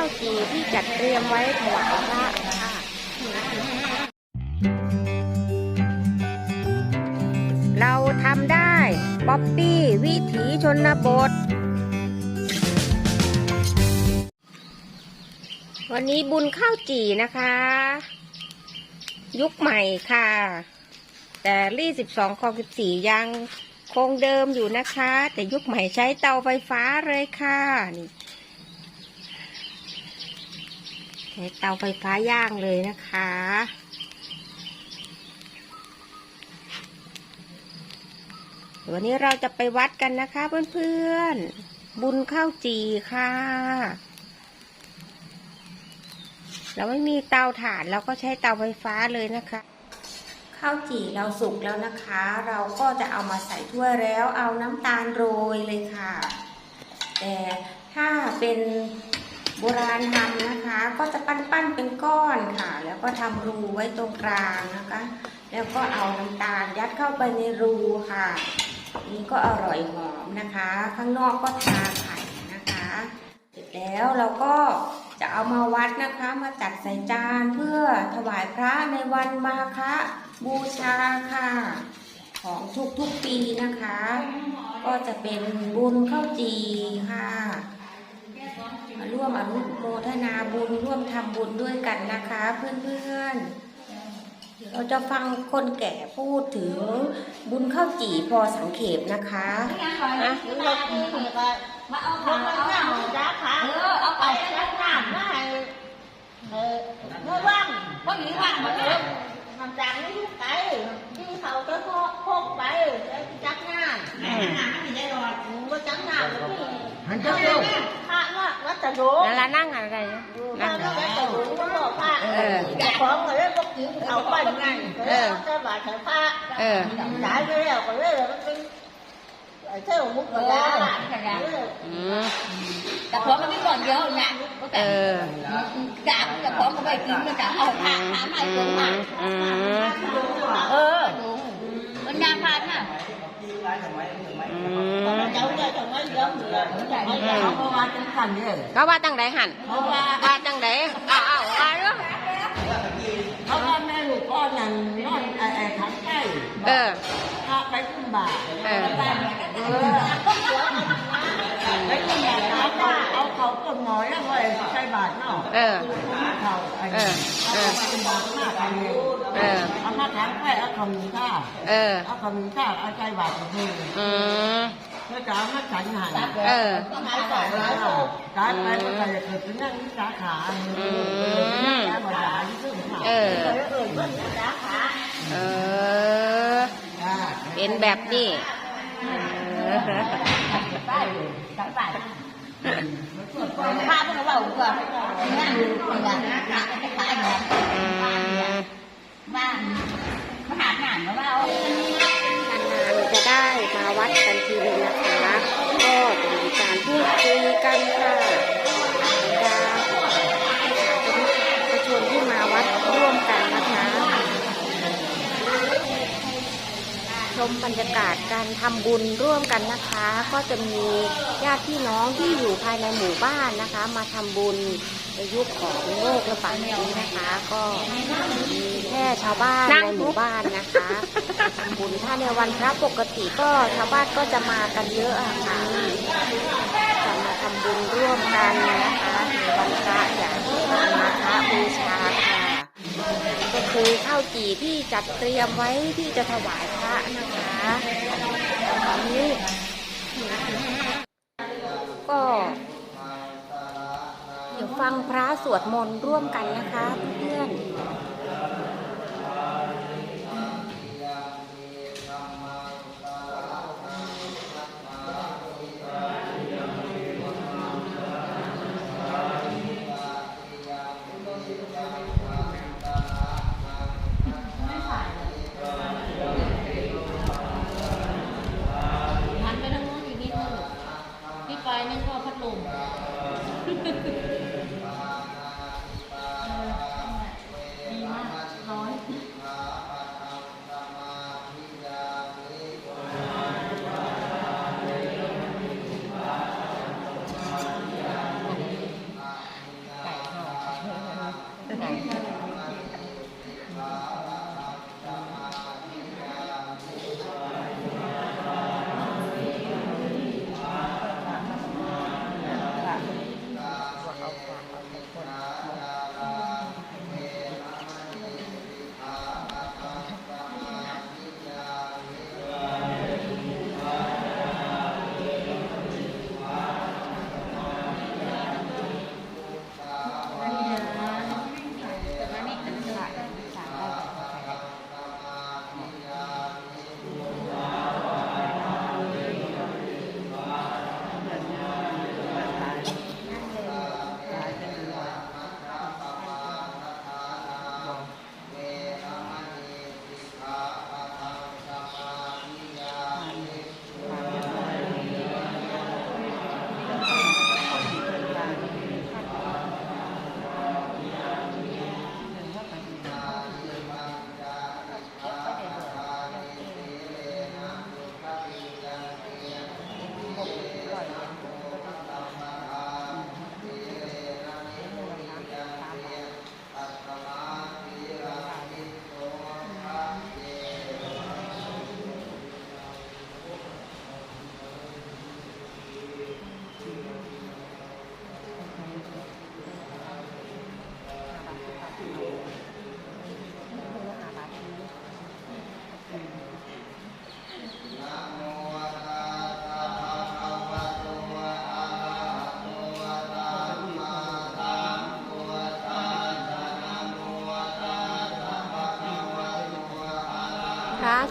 าวจีที่จัดเตรียมไว้ถวายพระค่ะเราทำได้ป๊อปปี้วิถีชนบท วันนี้บุญข้าวจี่นะคะ ยุคใหม่ค่ะ แต่รี่สิบสองคองสิบสี่ยังคงเดิมอยู่นะคะ แต่ยุคใหม่ใช้เตาไฟฟ้าเลยค่ะนี่ใช้เตาไฟฟ้าย่างเลยนะคะ วันนี้เราจะไปวัดกันนะคะเพื่อนๆ บุญข้าวจีค่ะ เราไม่มีเตาถ่านเราก็ใช้เตาไฟฟ้าเลยนะคะ ข้าวจี่เราสุกแล้วนะคะ เราก็จะเอามาใส่ถ้วยแล้วเอาน้ำตาลโรยเลยค่ะ แต่ถ้าเป็น โบราณทำนะคะ ก็จะปั้นๆเป็นก้อนค่ะ แล้วก็ทำรูไว้ตรงกลางนะคะ แล้วก็เอาน้ำตาลยัดเข้าไปในรูค่ะ นี่ก็อร่อยหอมนะคะ ข้างนอกก็ทาไข่นะคะเสร็จแล้วเราก็จะเอามาวัดนะคะ มาจัดใส่จานเพื่อถวายพระในวันมาฆบูชาค่ะ ของทุกๆปีนะคะ ก็จะเป็นบุญข้าวจีค่ะ มาร่วมอนุโมทนาบุญร่วมทำบุญด้วยกันนะคะ เพื่อนๆ เราจะฟังคนแก่พูดถึงบุญข้าวจีพอสังเขปนะคะนะมาเอาขาเอาหน้าจ้าขาเออเอาไปจ้าหน้ามาให้เออเมื่อว่างพอดีว่างมาเออทำจางไม่ยุกไปที่เขาจะพกไปจักหน้าหน้าไม่ได้หรอกว่าจักหน้าแล้วพี่หันเจ้าเดียวพระว่าวัด ตะโดนั่นละนั่งอะไรพระนั่งวัดตะโดก็บอกพระแต่ของก็เลยบอกกินเขาไปนั่นก็เลยจะบาดแผลพระเออตายไปแล้วก็เลยมันเป็นเท่ามุกกระดาษอืมแต่ของมันไม่ก่อนเยอะนะเออกาบแต่ของมันไปกินมันจะเอาผ้าผ้าใหม่อืตัวใหม่มอืมเออมันยางพา นน่ะอืม cháu ra trong mấy lớp rồi không có qua chân thành đi ก็ว่าตั้งไหนหัน không qua ว่าตั้งไหนอ้าวอ้าวว่าเรื่อง không qua mẹ của con là nó à à thắng cây เออ ta phải cung bà Ừ. phải áo khẩu còn nói là vậy xây bạt nó เออ khẩu anh Ừ. Ừ. cung bà cũng là thành nhiều เออเอามาถามใครเอาคำนี้ค่ะเออเอาคำนี้ค่ะเอาใจบาดของมึงอืมเมื่อจะเอามาฉันหันเออการไปมันก็จะเกิดเป็นนั่งวิสาขาการบริหารที่ซึ่งค่ะเออเออเป็นแบบนี้เออ ไปไปภาพมันก็ว่าก่อนนั่งอยู่คนละนั่งไปขายเนี่ยอืมบ้านมหาหนานก็ว่านานๆจะได้มาวัดกันทีนึงนะคะ มบรรยากาศการทำบุญร่วมกันนะคะ ก็จะมีญาติพี่น้องที่อยู่ภายในหมู่บ้านนะคะ มาทำบุญในยุคของโรคระบาดนี้นะคะ ก็มีแค่ชาวบ้านในหมู่บ้านนะคะทำบุญถ้าในวันพระปกติก็ชาวบ้านก็จะมากันเยอะอะค่ะจะมาทำบุญร่วมกันนะคะในวันพระอย่างวันมาฆบูชาค่ะ ก็คือข้าวจี่ที่จัดเตรียมไว้ที่จะถวายพระนะคะตอนนี้ก็เดี๋ยวฟังพระสวดมนต์ร่วมกันนะคะเพื่อน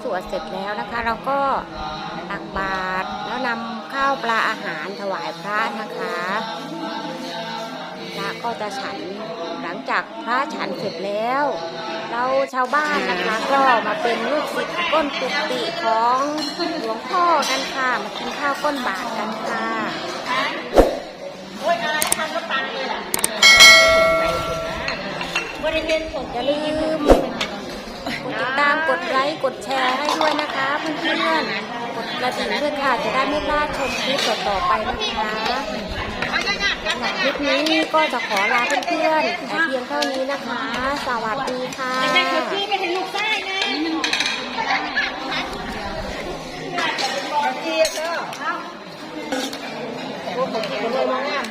สวดเสร็จแล้วนะคะ เราก็ตักบาตรแล้วนำข้าวปลาอาหารถวายพระนะคะพระก็จะฉันหลังจากพระฉันเสร็จแล้ว เราชาวบ้านนะคะก็มาเป็นลูกศิษย์ก้นกุฏิของหลวงพ่อกันค่ะมากินข้าวก้นบาตรกันค่ะโอ้ยอะไรทำก็ตังเลยล่ะบริเวณผมอย่าลืมกด ติดตามกดไลค์กดแชร์ให้ด้วยนะคะเพื่อนๆกดกระดิ่งด้วยค่ะจะได้ไม่พลาดชมคลิปต่อๆไปนะคะสำหรับคลิปนี้ก็จะขอลาเพื่อนๆแต่เพียงเท่านี้นะคะ สวัสดีค่ะแต่เขาชี้ไม่ห็นลูกไส้นะเจี๊ยบก็พวกผมเลยมางาม